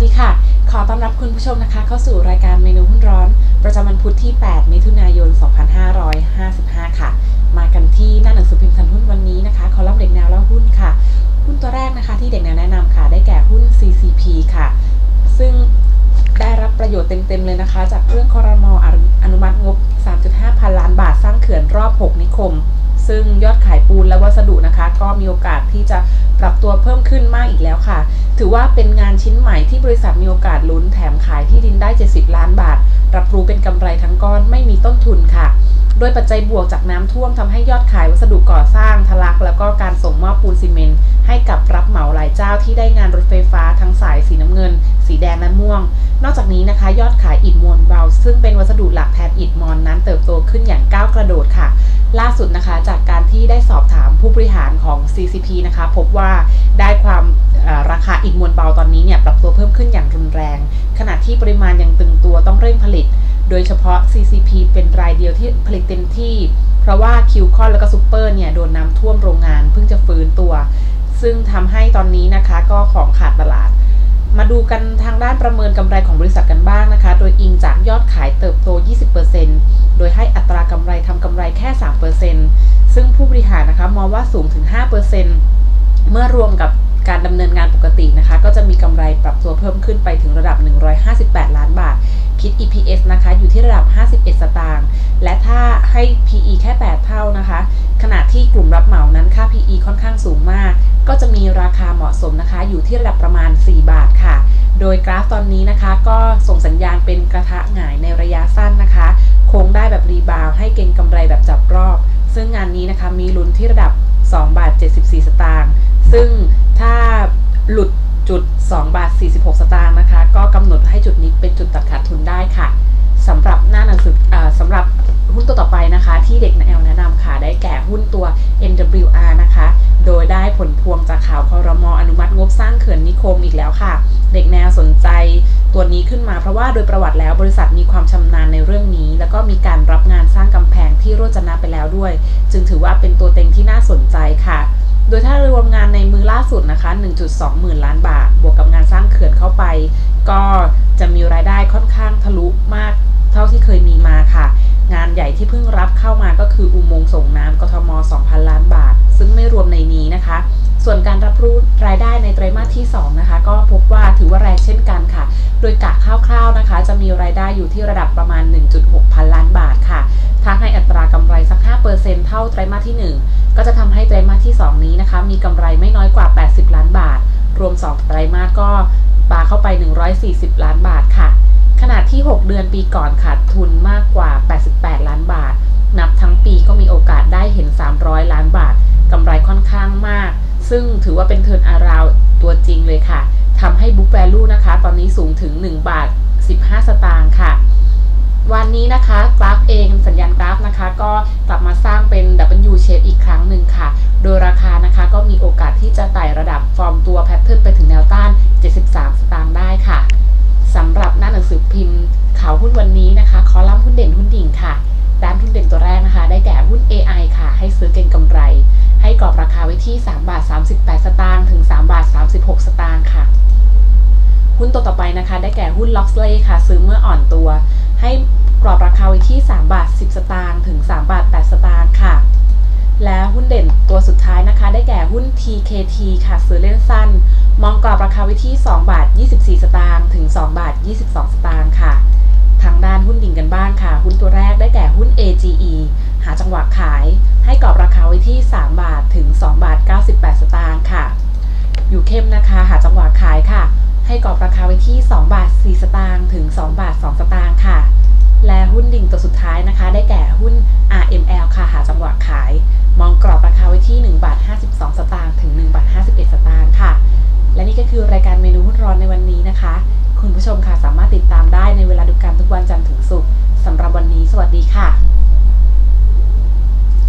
สดีค่ะ ขอต้อนรับคุณผู้ชมนะคะ เข้าสู่รายการเมนูหุ้นร้อน ประจำวันพุธที่ 8 มิถุนายน 2555 ค่ะ มากันที่หน้าหนังสือพิมพ์ทันหุ้นวันนี้นะคะคอลัมน์เด็กแนวแล้วหุ้นค่ะ หุ้นตัวแรกนะคะที่เด็กแนวแนะนำค่ะ ได้แก่หุ้น CCP ค่ะ ซึ่งได้รับประโยชน์เต็มๆเลยนะคะ จากเรื่องคอรมออนุมัติงบ 3.5 พันล้านบาทสร้างเขื่อนรอบ 6 นิคม ซึ่งยอดขายปูนและวัสดุนะคะ ก็มีโอกาสที่จะปรับตัวเพิ่มขึ้นมากอีกแล้วค่ะ ถือว่าเป็นงานชิ้นใหม่ที่บริษัทมีโอกาสลุ้นแถมขายที่ดินได้ 70 ล้านบาท รับรู้เป็นกำไรทั้งก้อนไม่มีต้นทุนค่ะ โดยปัจจัยบวกจากน้ำท่วมทำให้ยอดขายวัสดุก่อสร้างทะลัก แล้วก็การส่งมอบปูนซีเมนต์ให้กับรับเหมาหลายเจ้าที่ได้งานรถไฟฟ้าทั้งสายสีน้ำเงิน สีแดงและม่วง นอกจากนี้นะคะ ยอดขายอิฐมวลเบา ซึ่งเป็นวัสดุหลักแทนอิฐมอนนั้นเติบโตขึ้นอย่างก้าวกระโดดค่ะ ล่าสุดนะคะจากการที่ได้สอบถามผู้บริหารของ CCP นะคะพบว่าได้ความราคาอิฐมวลเบาตอนนี้เนี่ยปรับตัวเพิ่มขึ้นอย่างรุนแรง ขณะที่ปริมาณยังตึงตัวต้องเร่งผลิต โดยเฉพาะ CCP เป็นรายเดียวที่ผลิตเต็มที่ เพราะว่าคิวคอนแล้วก็ซูเปอร์เนี่ยโดนน้ำท่วมโรงงานเพิ่งจะฟื้นตัว ซึ่งทำให้ตอนนี้นะคะก็ของขาดตลาด มาดูกันทางด้านประเมินกำไรของบริษัทกันบ้างนะคะ โดยอิงจากยอดขายเติบโต 20%โดยให้อัตรากำไรทำกำไรแค่ 3%ซึ่งผู้บริหารนะคะมองว่าสูงถึง 5%เมื่อรวมกับ การดำเนินงานปกตินะคะ ก็จะมีกำไรปรับตัวเพิ่มขึ้นไปถึงระดับ 158 ล้านบาท คิด EPS นะคะอยู่ที่ระดับ 51 สตางค์ และถ้าให้ PE แค่ 8 เท่านะคะ ขณะที่กลุ่มรับเหมานั้นค่า PE ค่อนข้างสูงมาก ก็จะมีราคาเหมาะสมนะคะ อยู่ที่ระดับประมาณ 4 บาทค่ะ โดยกราฟตอนนี้นะคะก็ส่งสัญญาณเป็นกระทะหงายในระยะสั้นนะคะโค้งได้แบบรีบาวให้เก่งกำไรแบบจับรอบ ซึ่งงานนี้นะคะมีลุ้นที่ระดับ 2 บาท 74 สตางค์ ซึ่ง ถ้าหลุดจุด 2 บาท 46 สตางค์นะคะ ก็กำหนดให้จุดนี้เป็นจุดตัดขาดทุนได้ค่ะสำหรับหน้าหนังสืออสำหรับหุ้นตัวต่อไปนะคะ ที่เด็กแนวแนะนำค่ะ ได้แก่หุ้นตัว NWR นะคะ โดยได้ผลพวงจากข่าวคอรมออนุมัติงบสร้างเขื่อนนิคมอีกแล้วค่ะ เด็กแนวสนใจตัวนี้ขึ้นมาเพราะว่าโดยประวัติแล้วบริษัทมีความชำนาญในเรื่องนี้ แล้วก็มีการรับงานสร้างกำแพงที่โรจนะไปแล้วด้วย จึงถือว่าเป็นตัวเต็งที่น่าสนใจค่ะ โดยถ้ารวมงานใน สุดนะคะ 1.2 หมื่นล้านบาท บวกกับงานสร้างเขื่อนเข้าไป ก็จะมีรายได้ค่อนข้างทะลุมากเท่าที่เคยมีมาค่ะ งานใหญ่ที่เพิ่งรับเข้ามาก็คืออุโมงค์ส่งน้ำกทม 2,000 ล้านบาท ซึ่งไม่รวมในนี้นะคะ ส่วนการรับรู้รายได้ในไตรมาสที่ 2 นะคะ ก็พบว่าถือว่าแรงเช่นกันค่ะ โดยกะคร่าวๆนะคะ จะมีรายได้อยู่ที่ระดับประมาณ 1.6 พันล้านบาทค่ะ ถ้าให้อัตรากำไรสัก 5%เท่าไตรมาสที่ 1 ก็จะทำให้ไตรมาสที่ 2 นี้นะคะ มีกำไรไม่น้อยกว่า 80 ล้านบาท รวม 2 ไตรมาสก็ปาเข้าไป 140 ล้านบาทค่ะ ขณะที่ 6 เดือนปีก่อนขาดทุนมากกว่า 88 ล้านบาท นับทั้งปีก็มีโอกาสได้เห็น 300 ล้านบาทกำไรค่อนข้างมาก ซึ่งถือว่าเป็นเทิร์นอาราวตัวจริงเลยค่ะ ทำให้ Book Value นะคะ ตอนนี้สูงถึง 1 บาท 15 สตางค์ค่ะ วันนี้นะคะกราฟเองสัญญาณกราฟนะคะ ก็กลับมาสร้างเป็น W shape อีกครั้งหนึ่งค่ะ โดยราคานะคะก็มีโอกาสที่จะไต่ระดับฟอร์มตัวแพทเทิร์นไปถึงแนวต้าน 73 สตางค์ได้ค่ะสำหรับหน้าหนังสือพิมพ์ข่าวหุ้นวันนี้นะคะ คอลัมน์หุ้นเด่นหุ้นดิ่งค่ะ อบราคาไว้ที่ 3 บาท 38 สตางค์ถึง 3 บาท 36 สตางค์ค่ะ หุ้นตัวต่อไปนะคะ ได้แก่หุ้น Loxley ค่ะ ซื้อเมื่ออ่อนตัว ให้กรอบราคาไว้ที่ 3 บาท 10 สตางค์ถึง 3 บาท 8 สตางค์ค่ะ และหุ้นเด่นตัวสุดท้ายนะคะ ได้แก่หุ้น TKT ค่ะ ซื้อเล่นสั้น มองกรอบราคาไว้ที่ 2 บาท 24 สตางค์ถึง 2 บาท 22 สตางค์ค่ะ ทางด้านหุ้นดิ่งกันบ้างค่ะ หุ้นตัวแรกได้แก่หุ้น AGE หาจังหวะขาย กรอบราคาไว้ที่ 3 บาทถึง 2 บาท 98 สตางค์ค่ะ อยู่เข้มนะคะหาจังหวะขายค่ะ ให้กรอบราคาไว้ที่ 2 บาท 4 สตางค์ถึง 2 บาท 2 สตางค์ค่ะ และหุ้นดิ่งตัวสุดท้ายนะคะ ได้แก่หุ้น RML ค่ะหาจังหวะขาย มองกรอบราคาไว้ที่ 1 บาท 52 สตางค์ถึง 1 บาท 51 สตางค์ค่ะ และนี่ก็คือรายการเมนูหุ้นร้อนในวันนี้นะคะ คุณผู้ชมค่ะสามารถติดตามได้ในเวลาดูการทุกวันจันทร์ถึงศุกร์สำหรับวันนี้ สวัสดีค่ะ